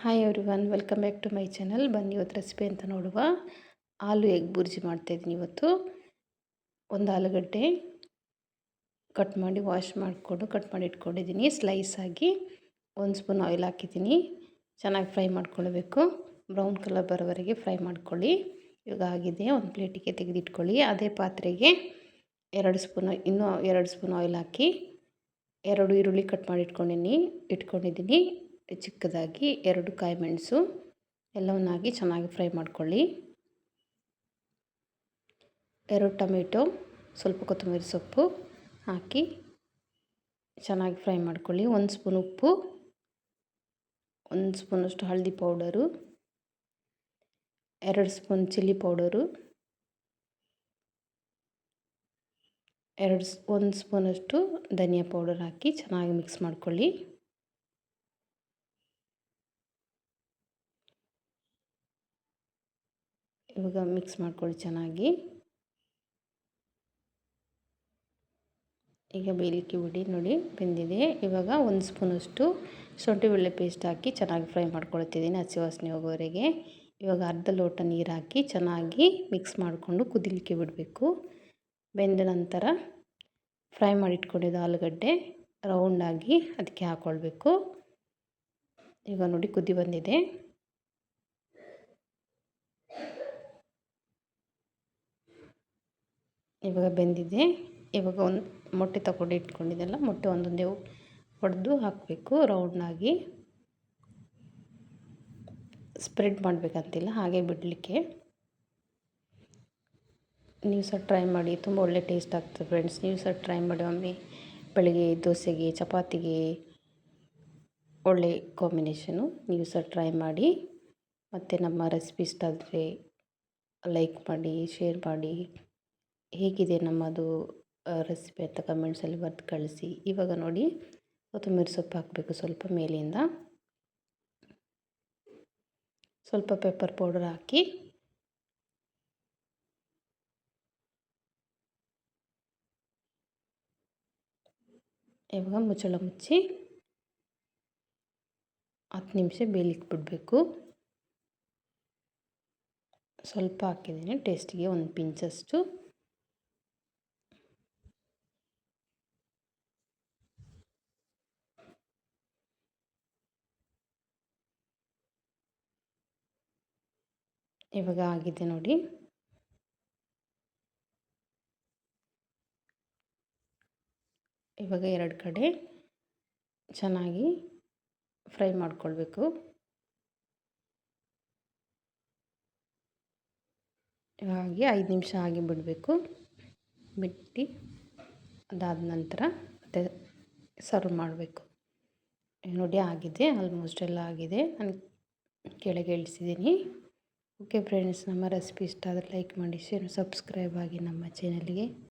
Hi everyone welcome back to my channel ಬನ್ನಿ ಇವತ್ತು recipe ಅಂತ ನೋಡುವ. ಆಲೂ ಎಗ್ ಬುರ್ಜಿ ಮಾಡ್ತಾಯಿದ್ದೀನಿ ಇವತ್ತು. ಒಂದು ಆಲೂಗಡ್ಡೆ ಕಟ್ ಮಾಡಿ ವಾಶ್ ಮಾಡಿಕೊಂಡು ಕಟ್ ಮಾಡಿ ಇಟ್ಕೊಂಡಿದ್ದೀನಿ ಸ್ಲೈಸ್ ಆಗಿ ಒಂದು ಸ್ಪೂನ್ ಆಯಿಲ್ ಹಾಕಿದ್ದೀನಿ ಚೆನ್ನಾಗಿ ಫ್ರೈ ಮಾಡ್ಕೊಳ್ಬೇಕು. ಬ್ರೌನ್ ಕಲರ್ ಬರೋವರೆಗೆ ಫ್ರೈ ಮಾಡ್ಕೊಳ್ಳಿ. ಇವಾಗ ಆಗಿದೆ, ಒಂದು ಪ್ಲೇಟಿಗೆ ತೆಗೆದಿಟ್ಕೊಳ್ಳಿ. ಅದೇ ಪಾತ್ರೆಗೆ ಎರಡು ಸ್ಪೂನ್ ಇನ್ನೂ ಎರಡು ಸ್ಪೂನ್ ಆಯಿಲ್ ಹಾಕಿ ಎರಡು ಈರುಳ್ಳಿ ಕಟ್ ಮಾಡಿ ಇಟ್ಕೊಂಡಿನಿ ಇಟ್ಕೊಂಡಿದ್ದೀನಿ ಚಿಕ್ಕದಾಗಿ ಎರಡು ಕಾಯಿ ಮೆಣಸು ಎಲ್ಲವನ್ನಾಗಿ ಚೆನ್ನಾಗಿ ಫ್ರೈ ಮಾಡ್ಕೊಳ್ಳಿ. ಎರಡು ಟೊಮೆಟೊ, ಸ್ವಲ್ಪ ಕೊತ್ತಂಬರಿ ಸೊಪ್ಪು ಹಾಕಿ ಚೆನ್ನಾಗಿ ಫ್ರೈ ಮಾಡ್ಕೊಳ್ಳಿ. ಒಂದು ಸ್ಪೂನ್ ಉಪ್ಪು, ಒಂದು ಸ್ಪೂನಷ್ಟು ಹಳದಿ ಪೌಡರು, ಎರಡು ಸ್ಪೂನ್ ಚಿಲ್ಲಿ ಪೌಡರು, ಎರಡು ಒಂದು ಸ್ಪೂನಷ್ಟು ಧನಿಯಾ ಪೌಡರ್ ಹಾಕಿ ಚೆನ್ನಾಗಿ ಮಿಕ್ಸ್ ಮಾಡ್ಕೊಳ್ಳಿ. ಇವಾಗ ಮಿಕ್ಸ್ ಮಾಡ್ಕೊಳ್ಳಿ ಚೆನ್ನಾಗಿ. ಈಗ ಬೇಯಲಿಕ್ಕೆ ಬಿಡಿ ನೋಡಿ ಬೆಂದಿದೆ. ಇವಾಗ ಒಂದು ಸ್ಪೂನಷ್ಟು ಶುಂಠಿ ಬೆಳ್ಳೆ ಪೇಸ್ಟ್ ಹಾಕಿ ಚೆನ್ನಾಗಿ ಫ್ರೈ ಮಾಡ್ಕೊಳ್ತಿದ್ದೀನಿ ಹಸಿ ವಾಸನೆ ಹೋಗೋವರೆಗೆ. ಇವಾಗ ಅರ್ಧ ಲೋಟ ನೀರು ಹಾಕಿ ಚೆನ್ನಾಗಿ ಮಿಕ್ಸ್ ಮಾಡಿಕೊಂಡು ಕುದಿಲಿಕ್ಕೆ ಬಿಡಬೇಕು. ಬೆಂದ ನಂತರ ಫ್ರೈ ಮಾಡಿಟ್ಕೊಂಡಿದ್ದು ಆಲೂಗಡ್ಡೆ ರೌಂಡಾಗಿ ಅದಕ್ಕೆ ಹಾಕ್ಕೊಳ್ಬೇಕು ಈಗ ನೋಡಿ ಕುದಿ ಬಂದಿದೆ. ಇವಾಗ ಬೆಂದಿದೆ. ಇವಾಗ ಒಂದು ಮೊಟ್ಟೆ ತಗೊಂಡು ಇಟ್ಕೊಂಡಿದ್ದೆಲ್ಲ ಮೊಟ್ಟೆ ಒಂದೊಂದೇ ಹೊಡೆದು ಹಾಕಬೇಕು. ರೌಂಡಾಗಿ ಸ್ಪ್ರೆಡ್ ಮಾಡಬೇಕಂತಿಲ್ಲ, ಹಾಗೆ ಬಿಡಲಿಕ್ಕೆ. ನೀವು ಸಹ ಟ್ರೈ ಮಾಡಿ, ತುಂಬ ಒಳ್ಳೆ ಟೇಸ್ಟ್ ಆಗ್ತದೆ ಫ್ರೆಂಡ್ಸ್ ನೀವು ಸಹ ಟ್ರೈ ಮಾಡಿ, ಒಮ್ಮೆ ಬೆಳಗ್ಗೆ ದೋಸೆಗೆ, ಚಪಾತಿಗೆ ಒಳ್ಳೆ ಕಾಂಬಿನೇಷನು ನೀವು ಸಹ ಟ್ರೈ ಮಾಡಿ, ಮತ್ತು ನಮ್ಮ ರೆಸಿಪಿ ಇಷ್ಟ ಆದರೆ ಲೈಕ್ ಮಾಡಿ ಶೇರ್ ಮಾಡಿ. ಹೇಗಿದೆ ನಮ್ಮದು ರೆಸಿಪಿ ಅಂತ ಕಮೆಂಟ್ಸಲ್ಲಿ ಬರೆದು ಕಳಿಸಿ. ಇವಾಗ ನೋಡಿ, ಕೊತ್ತಂಬರಿ ಸೊಪ್ಪು ಹಾಕಬೇಕು ಸ್ವಲ್ಪ ಮೇಲಿಂದ. ಸ್ವಲ್ಪ ಪೆಪ್ಪರ್ ಪೌಡರ್ ಹಾಕಿ. ಇವಾಗ ಮುಚ್ಚಳ ಮುಚ್ಚಿ ಹತ್ತು ನಿಮಿಷ ಬೇಯಲಿಕ್ಕೆ ಬಿಡಬೇಕು ಸ್ವಲ್ಪ ಹಾಕಿದ್ದೀನಿ ಟೇಸ್ಟಿಗೆ ಒಂದು ಪಿಂಚಷ್ಟು. ಇವಾಗ ಆಗಿದೆ ನೋಡಿ. ಇವಾಗ ಎರಡು ಕಡೆ ಚೆನ್ನಾಗಿ ಫ್ರೈ ಮಾಡ್ಕೊಳ್ಬೇಕು. ಹಾಗೆ ಐದು ನಿಮಿಷ ಆಗಿ ಬಿಡಬೇಕು ಬಿಟ್ಟು ಅದಾದ ನಂತರ ಮತ್ತೆ ಸರ್ವ್ ಮಾಡಬೇಕು. ನೋಡಿ ಆಗಿದೆ, ಆಲ್ಮೋಸ್ಟ್ ಎಲ್ಲ ಆಗಿದೆ. ನಾನು ಕೆಳಗೆ ಇಳಿಸಿದ್ದೀನಿ. ಓಕೆ ಫ್ರೆಂಡ್ಸ್ ನಮ್ಮ ರೆಸಿಪಿ ಇಷ್ಟ ಆದರೆ ಲೈಕ್ ಮಾಡಿ ಶೇರ್ ಸಬ್ಸ್ಕ್ರೈಬ್ ಆಗಿ ನಮ್ಮ ಚಾನಲ್ಗೆ